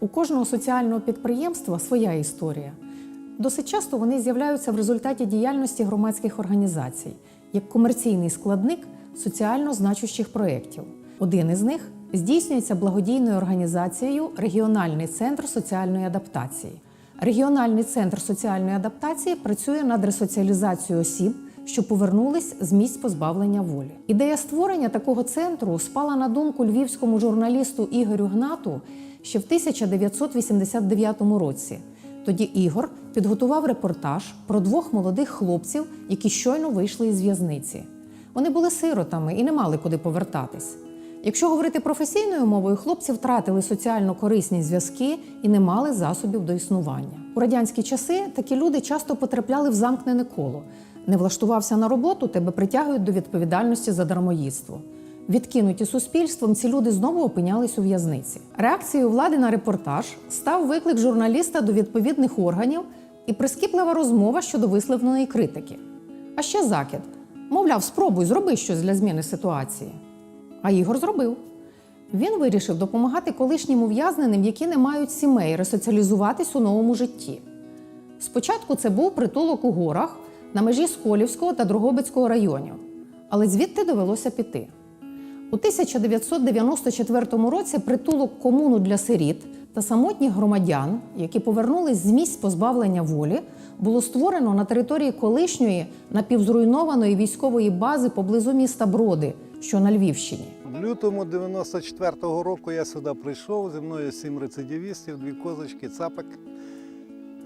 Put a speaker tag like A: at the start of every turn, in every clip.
A: У кожного соціального підприємства своя історія. Досить часто вони з'являються в результаті діяльності громадських організацій як комерційний складник соціально значущих проєктів. Один із них здійснюється благодійною організацією Регіональний центр соціальної адаптації. Регіональний центр соціальної адаптації працює над ресоціалізацією осіб, що повернулись з місць позбавлення волі. Ідея створення такого центру спала на думку львівському журналісту Ігорю Гнату ще в 1989 році. Тоді Ігор підготував репортаж про двох молодих хлопців, які щойно вийшли із в'язниці. Вони були сиротами і не мали куди повертатись. Якщо говорити професійною мовою, хлопці втратили соціально корисні зв'язки і не мали засобів до існування. У радянські часи такі люди часто потрапляли в замкнене коло. Не влаштувався на роботу, тебе притягують до відповідальності за дармоїдство. Відкинуті суспільством, ці люди знову опинялись у в'язниці. Реакцією влади на репортаж став виклик журналіста до відповідних органів і прискіплива розмова щодо висловленої критики. А ще закид. Мовляв, спробуй, зроби щось для зміни ситуації. А Ігор зробив. Він вирішив допомагати колишнім ув'язненим, які не мають сімей, ресоціалізуватись у новому житті. Спочатку це був притулок у горах на межі Сколівського та Дрогобицького районів, але звідти довелося піти. У 1994 році притулок комуну для сиріт та самотніх громадян, які повернулись з місць позбавлення волі, було створено на території колишньої напівзруйнованої військової бази поблизу міста Броди, що на Львівщині.
B: В лютому 94-го року я сюди прийшов, зі мною сім рецидивістів, дві козочки, цапик.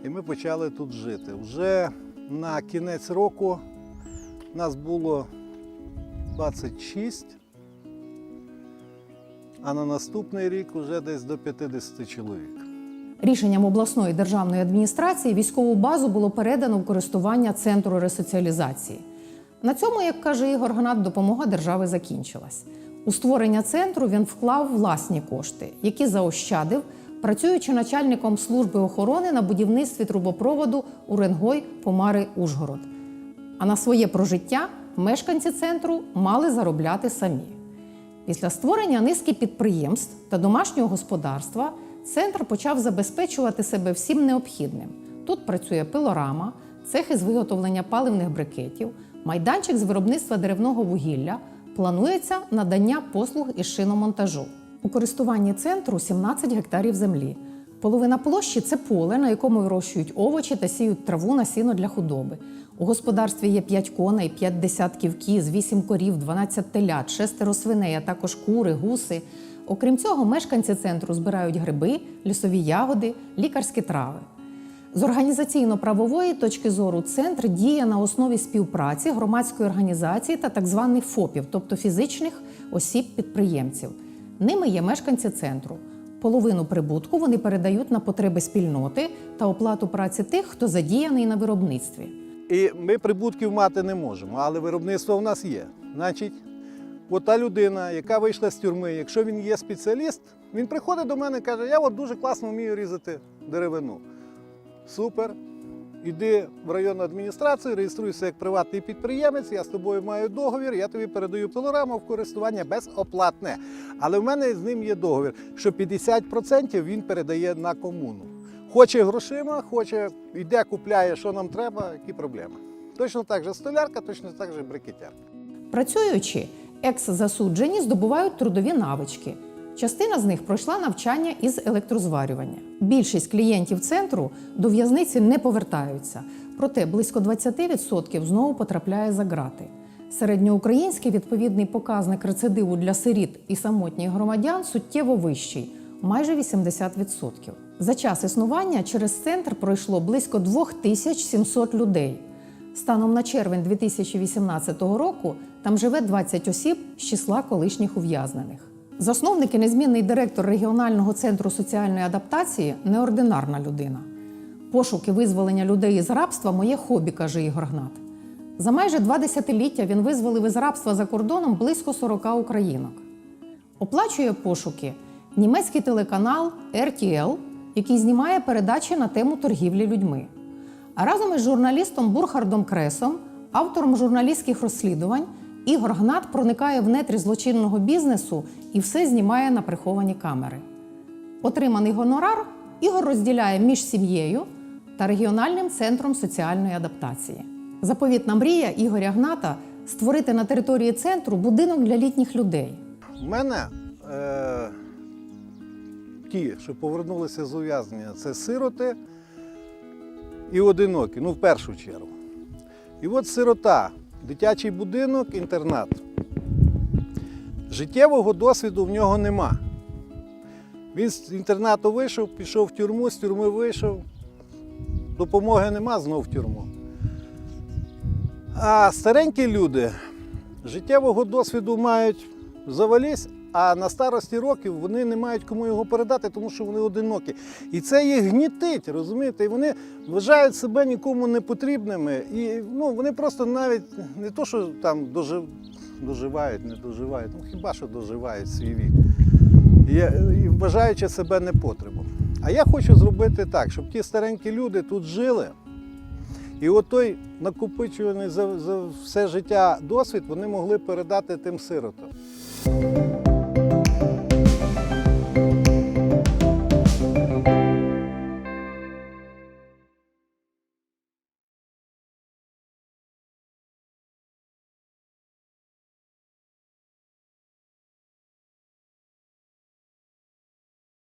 B: І ми почали тут жити. Вже на кінець року нас було 26, а на наступний рік вже десь до 50 чоловік.
A: Рішенням обласної державної адміністрації військову базу було передано в користування центру ресоціалізації. На цьому, як каже Ігор Гнат, допомога держави закінчилась. У створення центру він вклав власні кошти, які заощадив, працюючи начальником служби охорони на будівництві трубопроводу Уренгой Помари Ужгород. А на своє прожиття мешканці центру мали заробляти самі. Після створення низки підприємств та домашнього господарства центр почав забезпечувати себе всім необхідним. Тут працює пилорама, цех із виготовлення паливних брикетів, майданчик з виробництва деревного вугілля. Планується надання послуг із шиномонтажу. У користуванні центру 17 гектарів землі. Половина площі це поле, на якому вирощують овочі та сіють траву на сіно для худоби. У господарстві є 5 коней, 5 десятків кіз, 8 корів, 12 телят, 6 свиней, а також кури, гуси. Окрім цього, мешканці центру збирають гриби, лісові ягоди, лікарські трави. З організаційно-правової точки зору центр діє на основі співпраці громадської організації та так званих ФОПів, тобто фізичних осіб-підприємців. Ними є мешканці центру. Половину прибутку вони передають на потреби спільноти та оплату праці тих, хто задіяний на виробництві.
B: І ми прибутків мати не можемо, але виробництво в нас є. Значить, от та людина, яка вийшла з тюрми, якщо він є спеціаліст, він приходить до мене і каже, я от дуже класно вмію різати деревину. Супер. Іди в районну адміністрацію, реєструйся як приватний підприємець, я з тобою маю договір, я тобі передаю пилораму в користування безоплатне. Але в мене з ним є договір, що 50% він передає на комуну. Хоче грошима, хоче йде, купляє, що нам треба, які проблеми. Точно так же столярка, точно так же брикетярка.
A: Працюючи, екс-засуджені здобувають трудові навички. Частина з них пройшла навчання із електрозварювання. Більшість клієнтів центру до в'язниці не повертаються, проте близько 20% знову потрапляє за ґрати. Середньоукраїнський відповідний показник рецидиву для сиріт і самотніх громадян суттєво вищий майже 80%. За час існування через центр пройшло близько 2700 людей. Станом на червень 2018 року там живе 20 осіб з числа колишніх ув'язнених. Засновник і незмінний директор регіонального центру соціальної адаптації неординарна людина. Пошуки визволення людей із рабства моє хобі, каже Ігор Гнат. За майже два десятиліття він визволив із рабства за кордоном близько 40 українок. Оплачує пошуки німецький телеканал RTL, який знімає передачі на тему торгівлі людьми. А разом із журналістом Бурхардом Кресом Автором журналістських розслідувань Ігор Гнат проникає в нетрі злочинного бізнесу і все знімає на приховані камери. Отриманий гонорар Ігор розділяє між сім'єю та регіональним центром соціальної адаптації. Заповітна мрія Ігоря Гната створити на території центру будинок для літніх людей.
B: У мене е, ті, що повернулися з ув'язнення, це сироти і одинокі, ну в першу чергу. І от сирота, дитячий будинок, інтернат. Життєвого досвіду в нього нема. Він з інтернату вийшов, пішов в тюрму, з тюрми вийшов. Допомоги нема, знов в тюрму. А старенькі люди життєвого досвіду мають завалізь, а на старості років вони не мають кому його передати, тому що вони одинокі. І це їх гнітить, розумієте? І вони вважають себе нікому не потрібними. І ну, вони просто навіть не то, що там дожив, доживають, не доживають, ну хіба що доживають свій вік. І, і вважаючи себе непотребом. А я хочу зробити так, щоб ті старенькі люди тут жили. І от той накопичуваний за, за все життя досвід вони могли передати тим сиротам.